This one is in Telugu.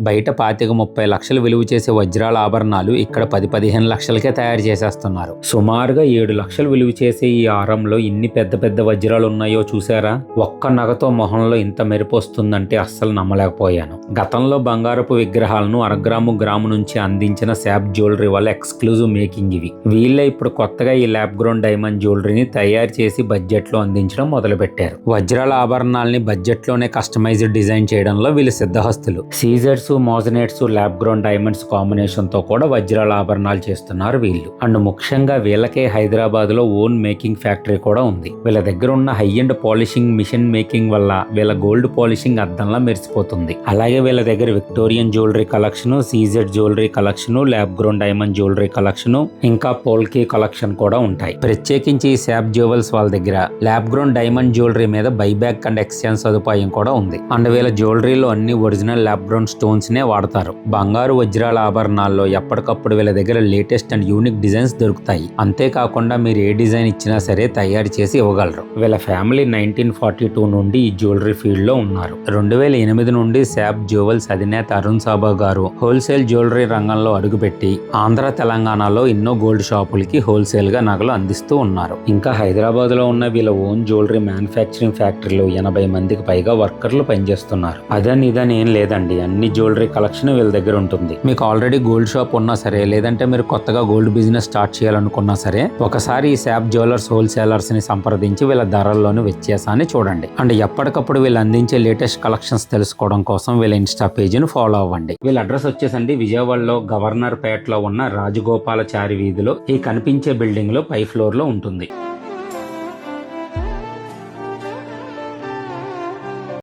బయట పాతిక ముప్పై లక్షలు విలువ చేసే వజ్రాల ఆభరణాలు ఇక్కడ పది పదిహేను లక్షలకే తయారు చేసేస్తున్నారు. సుమారుగా ఏడు లక్షలు విలువ చేసే ఈ ఆరంలో ఇన్ని పెద్ద పెద్ద వజ్రాలు ఉన్నాయో చూసారా ఒక్క నగతో మొహంలో ఇంత మెరుపు వస్తుందంటే అస్సలు నమ్మలేకపోయాను. గతంలో బంగారపు విగ్రహాలను అరగ్రాము గ్రాము నుంచి అందించిన శాప్ జ్యువెలరీ వల్ల ఎక్స్క్లూజివ్ మేకింగ్ ఇవి. వీళ్ళే ఇప్పుడు కొత్తగా ఈ ల్యాబ్ గ్రౌండ్ డైమండ్ జ్యువెలరీని తయారు చేసి బడ్జెట్లో అందించడం మొదలుపెట్టారు. వజ్రాల ఆభరణాలని బడ్జెట్లోనే కస్టమైజ్డ్ డిజైన్ చేయడంలో వీళ్ళు సిద్ధహస్తులు. సీజర్స్ మోజనేట్స్ ల్యాబ్ గ్రౌండ్ డైమండ్స్ కాంబినేషన్తో కూడా వజ్రాల ఆభరణాలు చేస్తున్నారు వీళ్ళు. అండ్ ముఖ్యంగా వీళ్ళకే హైదరాబాద్లో ఓన్ మేకింగ్ ఫ్యాక్టరీ కూడా ఉంది. వీళ్ళ దగ్గర ఉన్న high and polishing machine making వల్ల వీళ్ళ గోల్డ్ పాలిషింగ్ అద్దంలా మెరిసిపోతుంది. అలాగే వీళ్ళ దగ్గర Victorian jewellery collection CZ jewellery collection lab grown diamond jewellery collection ఇంకా పోల్కీ కలెక్షన్ కూడా ఉంటాయి. ప్రత్యేకించి ఈ జ్యువెల్స్ వాళ్ళ దగ్గర ల్యాబ్ గ్రౌండ్ డైమండ్ జ్యువెలరీ మీద బైబ్యాక్ అండ్ ఎక్స్చేంజ్ సదుపాయం కూడా ఉంది. అండ్ వీళ్ళ జ్యువెలరీలో అన్ని ఒరిజినల్ ల్యాబ్ గ్రౌండ్ స్టోన్స్ నే వాడతారు. బంగారు వజ్రాల ఆభరణాల్లో ఎప్పటికప్పుడు వీళ్ళ దగ్గర లేటెస్ట్ అండ్ యూనిక్ డిజైన్స్ దొరుకుతాయి. అంతేకాకుండా మీరు ఏ డిజైన్ ఇచ్చినా సరే తయారు చేసి ఇవ్వగలరు. వీళ్ళ ఫ్యామిలీ నైన్టీన్ ఫార్టీ టూ నుండి ఈ జ్యువెలరీ ఫీల్డ్లో ఉన్నారు. రెండు వేల ఎనిమిది నుండి శాబ్ జ్యువెల్స్ అధినేత అరుణ్ సాబా గారు హోల్సేల్ జ్యువెలరీ రంగంలో అడుగుపెట్టి ఆంధ్ర తెలంగాణలో ఎన్నో గోల్డ్ షాపులకి హోల్సేల్గా నగలు అందిస్తూ ఉన్నారు. ఇంకా హైదరాబాద్లో ఉన్న వీళ్ళ ఓన్ జ్యువెలరీ మ్యానుఫ్యాక్చరింగ్ ఫ్యాక్టరీలో ఎనభై మందికి పైగా వర్కర్లు పనిచేస్తున్నారు. అదని ఇదని ఏం లేదండి. అన్ని జ్యువెలరీ కలెక్షన్ వీళ్ళ దగ్గర ఉంటుంది. మీకు ఆల్రెడీ గోల్డ్ షాప్ ఉన్నా సరే లేదంటే మీరు కొత్తగా గోల్డ్ బిజినెస్ స్టార్ట్ చేయాలనుకున్నా సరే ఒకసారి ఈ శాప్ జ్యువెలర్స్ హోల్సేలర్స్ని సంప్రదించి వీళ్ళ ధరల్లోని వ్యత్యాసాన్ని చూడండి. అండ్ ఎప్పటికప్పుడు వీళ్ళు అందించే లేటెస్ట్ కలెక్షన్స్ తెలుసుకోవడం కోసం వీళ్ళ ఇన్స్టా పేజీని ఫాలో అవ్వండి. వీళ్ళ అడ్రస్ వచ్చేసండి విజయవాడలో గవర్నర్ పేటలో ఉన్న రాజగోపాలచారి వీధిలో. ఈ కనిపించే బిల్డింగ్లో పై ఫ్లోర్లో ఉంటుంది.